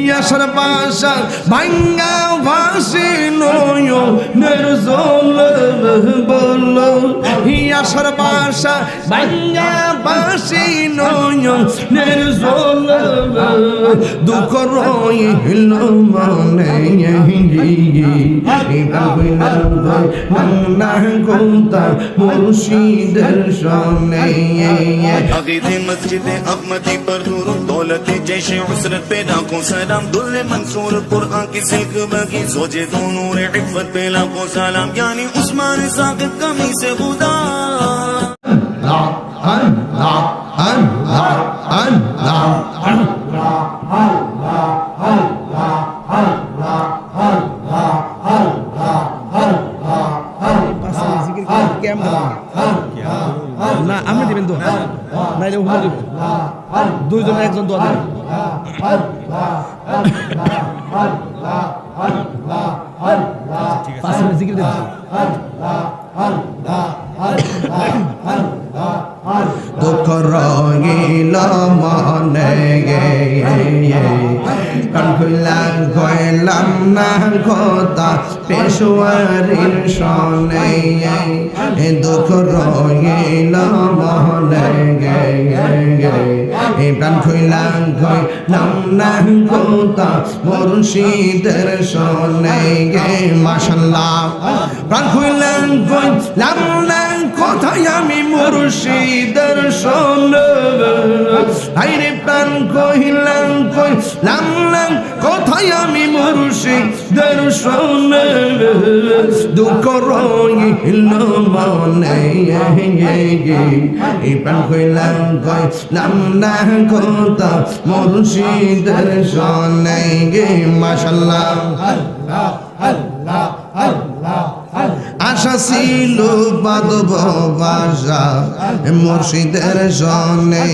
ইয়াসার পাশা ভাঙ্গা ভাসে নয়নের জল বল। ইয়াসার পাশা ভাঙ্গা ভাসে নয়নের জল দুঃখ রইল মনে না গোতা মুর্শিদের সনে মসজিদে আহমদি পর दौलत जैश उसरत पे लाखों सलाम दुल्ले मंसूर कुरआन की सिल्क बगी सोचे तो नूर इफ़्फ़त पे लाखों सलाम यानी उस्मान साकिब कमी से खुदा না আপনি দিবেন তো নাইলে হুমা দিব দুইজনে একজন দোয়া দেবেন পাঁচ মিনিট জিকির দেবেন দুঃখ রঙিল মনে গে মনে গে। প্রাণ খুইলাম কইলাম না কথা মুর্শিদের সনে গে মাশাল্লাহ। প্রাণ খুইলাম কোথায় আমি মুর্শিদের শোন আইরে প্রাণ কহিলাম কইলাম না কোথায় আমি মুর্শিদের শোন দুঃখ রইল মনে প্রাণ কইলাম কইলাম না কথা মুর্শিদের শোনে গে মাশাল্লাহ। আশা ছিল বাদব বাসা মুর্শিদের সনে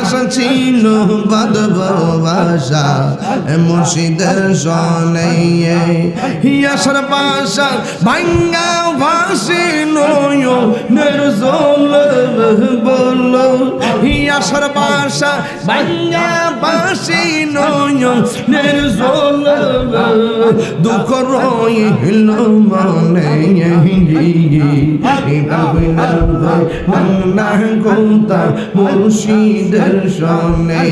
আশা ছিল বাদব বাসা মুর্শিদের সনে আশার বাসা ভাঙ্গা নয়, নির্জল বল আশার বাসা ভাঙ্গা নয়, নির্জল দুঃখ রইল মনে মুর্শিদের সনে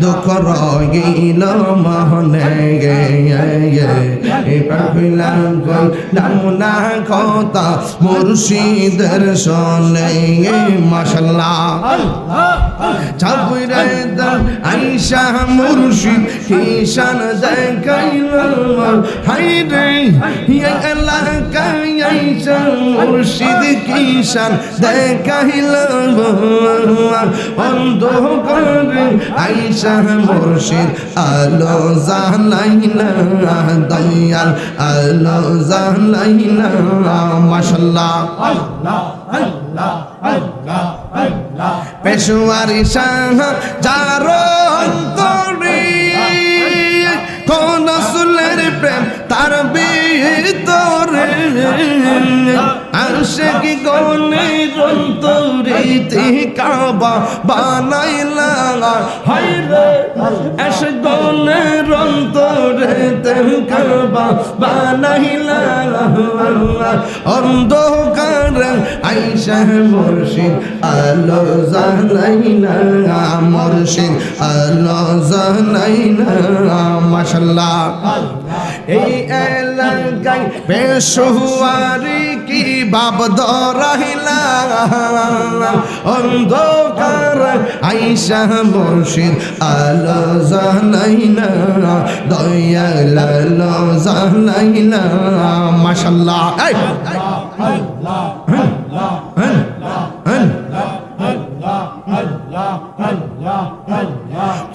দুঃখ রইল মনে নাম না কথা মুর্শিদের সনে মাসাল্লাহ চাপুরে আইসা মুর্শিদ কিষান দেখাইল হাই রে এলাকায় মুর্শিদ কিষান দেখাইল অন্ধকারে আইসা মুর্শিদ, আলো জানাইলা দয়াল, আলো জানাইলা মাশাল্লাহ। পেশোয়ারি শাহ, যার প্রেম তার ভিতরে আসে কি গনে অন্তরে কাবা বানাইলা? হাই রে, এসে গনে অন্তরে কাবা বানাইলা। অন্ধকার আইসা মুর্শিদ, আলো জানাইনা মুর্শিদ, আলো জানাইনা মাশাল্লাহ। এই এলাকায় পেশোয়ারি কি বাব দরাহিলা? অন্ধকার আইসা মুর্শিদ আলো জানাইনা দয়াল আলো জানাইনা মাশাল্লাহ। এই!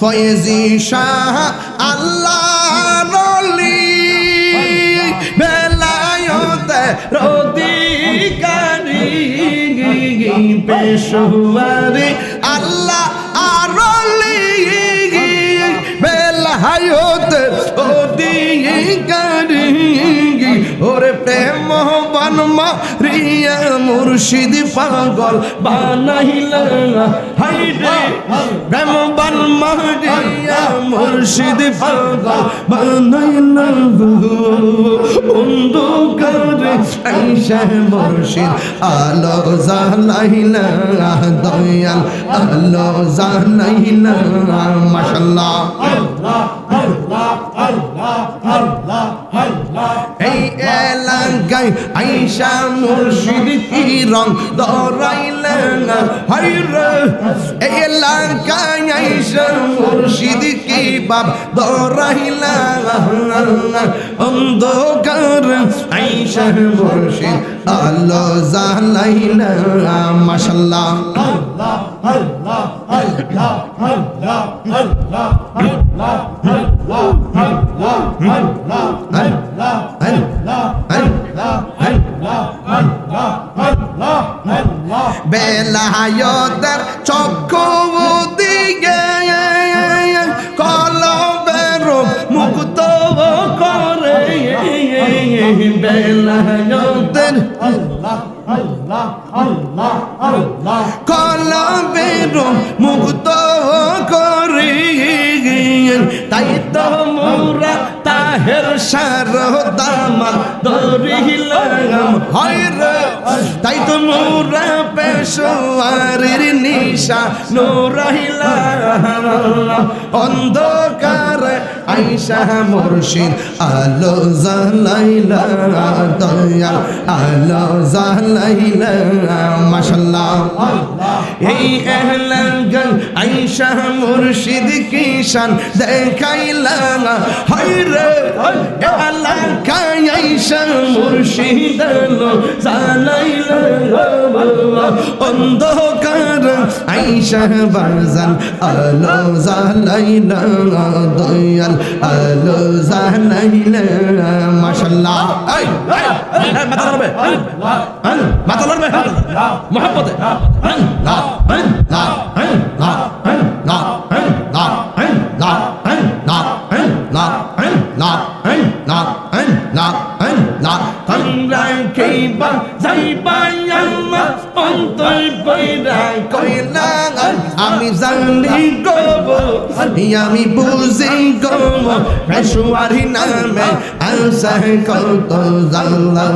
ফয়েজি শাহ আল্লাহ নলি, বেলায়তে রদিকারি পেশোয়ারি আল্লাহ আরলি বেলায়তে রদিকারি ওরে প্রেম বানমা রিয়া মুর্শিদ পাগল বানাইলা হাই ব্যামবান মহরিয়া মুর্শিদ বাবা বানাইনা অন্ধকারে আইসা মুর্শিদ আলো জানাইনা দয়াল আলো জানাইনা মাশাআল্লাহ আল্লাহ আল্লাহ আল্লাহ আল্লাহ আল্লাহ। এই এলাকায় আইসা মুর্শিদ রং দরাইলেন হাইরে এলাকায় আইসা মুর্শিদ কি বাপ দরাইলেন অন্ধকার আইসা মুর্শিদ আলো জালাইলেন মাশাল্লাহ। বেলায়তের চক্ষু দিকে কলবের মুক্ত বেলায়তের কলবের মুক্ত করে তাই তো মোরা তাহের সারদামা দরিলাম হয় রে, তাই তো মোরা পেশোয়ারির নিশা নোরাহিলা অন্ধকার আইসা মুর্শিদ, আলো জালাইলা দয়াল, আলো জালাইলা মাশাল্লাহ এই এহলাঙ্গন আইসা মুর্শিদ কিশান দেখাইলা হাইরে এলাকায় আইসা মুর্শিদ আলো জালাইলা অন্ধকার আইসা বাজান আলো জালাইলা দয়াল আলো জালাইলা মাশাআল্লাহ এই মাথা লড়বে মাথা লড়বে মোহাম্মদ লা লা লা জানি গব আমি বুঝি গব রাসুয়ারি নামে আনসার কত জানলাম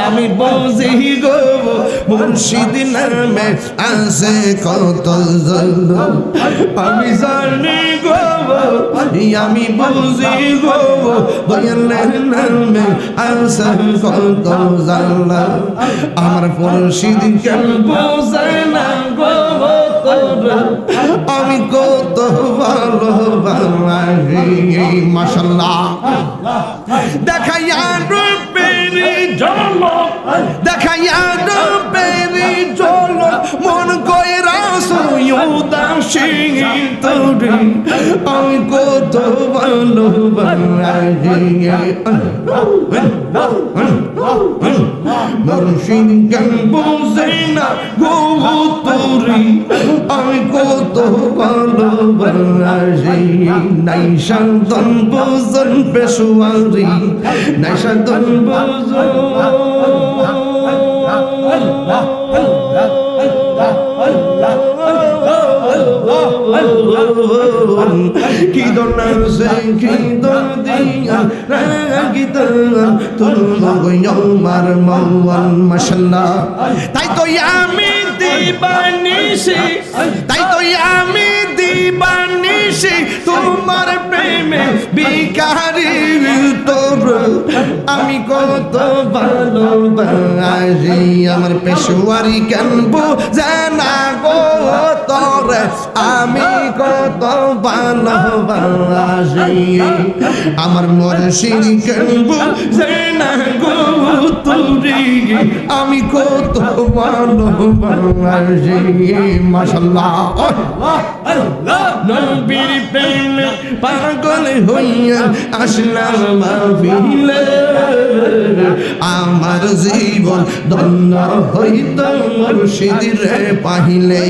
আমি বুঝি গো মুর্শিদ নামে আছে কত জল আমি জানি গো আমি বুঝি গো, দয়ালের নামে আছে কত জল আমার মুর্শিদ কেন বোঝে না আমি কত ভালোবাসি মাশাল্লাহ দেখাইয়া রূপেরি সুয়ুদাসী তোরে, আমি কত ভালোবাসি বুঝে না, গো তোরি আমি কত ভালোবাসি নাই সান্তন বুঝন পেশোয়ারি নাই 기도난 생 기도디야 내가 기도한 두르고 영마를 먹은 마샬라 다이또 야미 디바니시 다이또 야미 디바니시 তোমার প্রেমে বিকারি তোর আমি কত ভালোবাসি, আমার পেশোয়ারি কেন জানা গো তোর? আমি কত ভালোবাসি, আমার মুর্শিদ কেন জানা আমি কত ভালোবাসি মাশাল্লাহ। নবীর প্রেমে পাগল হইয়া আসলাম মাহফিলে। আমার জীবন ধন্য হইত মুর্শিদ রে পাহিলে।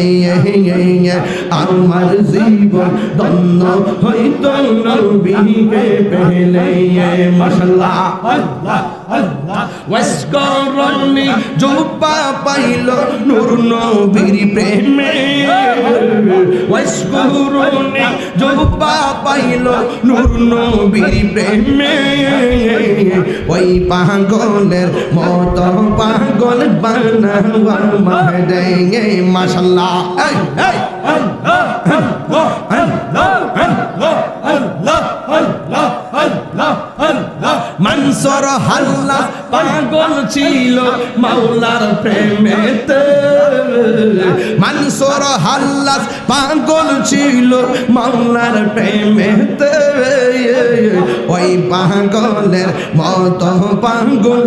আমার জীবন ধন্য হইত নবীকে পেলে। মাশাল্লাহ। ওয়াসকরণি জোপা পাইল নূর নবীর প্রেমে। ওয়াসকরণি জোপা পাইল নূর নবীর প্রেমে। ওই পাগলের মত পাগল বানাওয়া মাহদে মাশাল্লাহ। এই এই মানসর হাল্লা পাগল ছিল মাওলার প্রেমেতে। মানসর হাল্লা পাগল ছিল মাওলার প্রেমেতে। ওই পাগলের মত পাগল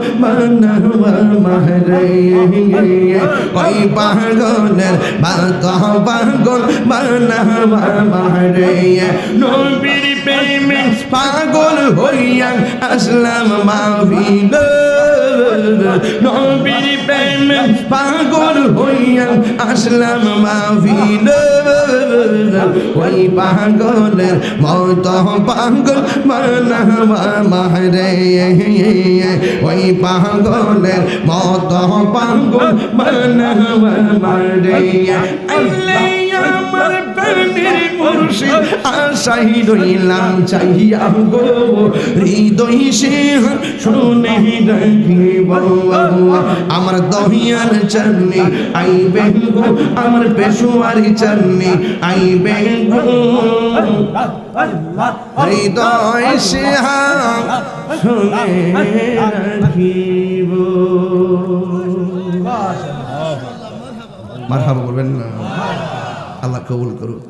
ওই পাগলের মত পাগল নবীর প্রেমে পাগল হইয়া আসলাম মাহফিল নবীর প্রেমে পাগল হইয়া আসলাম মাহফিল। ওই পাগলের মত পাগল বানাওয়া মাহরে। ওই পাগলের মত পাগল বানাওয়া মাহরে। আল্লাহ আমার প্রাণের মুর্শিদ আশাই রইলাম চাইয়া গো হৃদয় সে শুনে রাখিব আমার দহিয়ার চরণে আইবে গো আমার পেশোয়ারি চরণে আইবে গো হৃদয় সে শুনে রাখিব মারহাবা বলবেন না? আল্লাহ কবুল করুক।